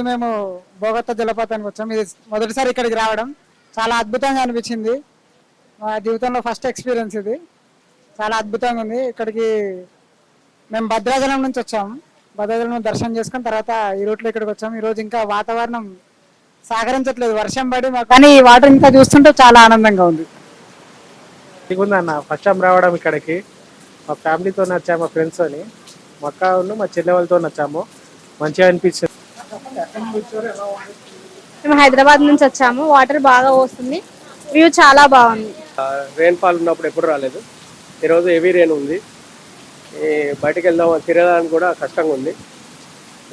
మేము బోగత్త జలపాతానికి వచ్చాం. ఇది మొదటిసారి ఇక్కడికి రావడం. చాలా అద్భుతంగా అనిపించింది. మా జీవితంలో ఫస్ట్ ఎక్స్పీరియన్స్ ఇది. చాలా అద్భుతంగా ఉంది. ఇక్కడికి మేము భద్రాచలం నుంచి వచ్చాము భద్రాచలం దర్శనం చేసుకుని తర్వాత ఈ రూట్లో ఇక్కడికి వచ్చాము ఈరోజు ఇంకా వాతావరణం సహకరించట్లేదు వర్షం పడి కానీ ఈ వాటర్ ఇంకా చూస్తుంటే చాలా ఆనందంగా ఉంది. అన్న. ఫస్ట్ టైం రావడం ఇక్కడికి. మా ఫ్యామిలీతో వచ్చాము మా ఫ్రెండ్స్ అని. మా అక్క మా చెల్లె వాళ్ళతో వచ్చాము. మంచిగా అనిపించింది. మేము హైదరాబాద్ నుంచి వచ్చాము. వాటర్ బాగా వస్తుంది. వ్యూ చాలా బాగుంది. రెయిన్ ఫాల్ ఉన్నప్పుడు ఎప్పుడు రాలేదు. ఈరోజు హెవీ రెయిన్ ఉంది. ఈ బయటికి వెళ్దాం తిరగడానికి కూడా కష్టంగా ఉంది.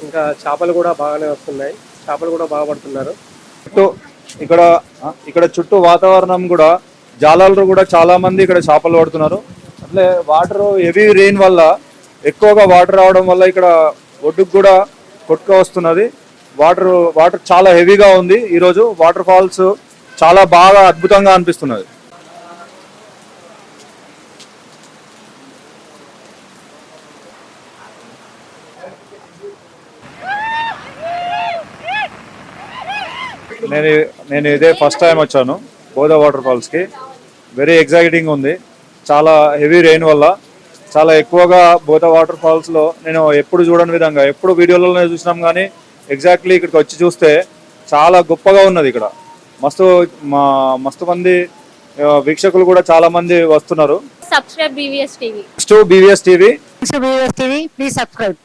ఇంకా చేపలు కూడా బాగానే వస్తున్నాయి. చేపలు కూడా బాగా పడుతున్నారు. చుట్టూ ఇక్కడ ఇక్కడ చుట్టూ వాతావరణం కూడా జాలాలు కూడా చాలా మంది ఇక్కడ చేపలు పడుతున్నారు. అట్లే వాటర్ హెవీ రెయిన్ వల్ల ఎక్కువగా వాటర్ రావడం వల్ల ఇక్కడ ఒడ్డుకు కూడా కొట్టుకు వస్తున్నది. వాటర్ వాటర్ చాలా హెవీగా ఉంది ఈరోజు. వాటర్ ఫాల్స్ చాలా బాగా అద్భుతంగా అనిపిస్తున్నది. నేను నేను ఇదే ఫస్ట్ టైం వచ్చాను బోధ వాటర్ ఫాల్స్కి. వెరీ ఎగ్జైటింగ్ ఉంది. చాలా హెవీ రెయిన్ వల్ల. చాలా ఎక్కువగా బోధ వాటర్ ఫాల్స్లో నేను ఎప్పుడు చూడని విధంగా ఎప్పుడు వీడియోలలో చూసినాం కానీ ఎగ్జాక్ట్లీ ఇక్కడికి వచ్చి చూస్తే చాలా గొప్పగా ఉన్నది ఇక్కడ. మస్తు మా మస్తు మంది వీక్షకులు కూడా చాలా మంది వస్తున్నారు. Subscribe BVS TV next BVS TV TV please subscribe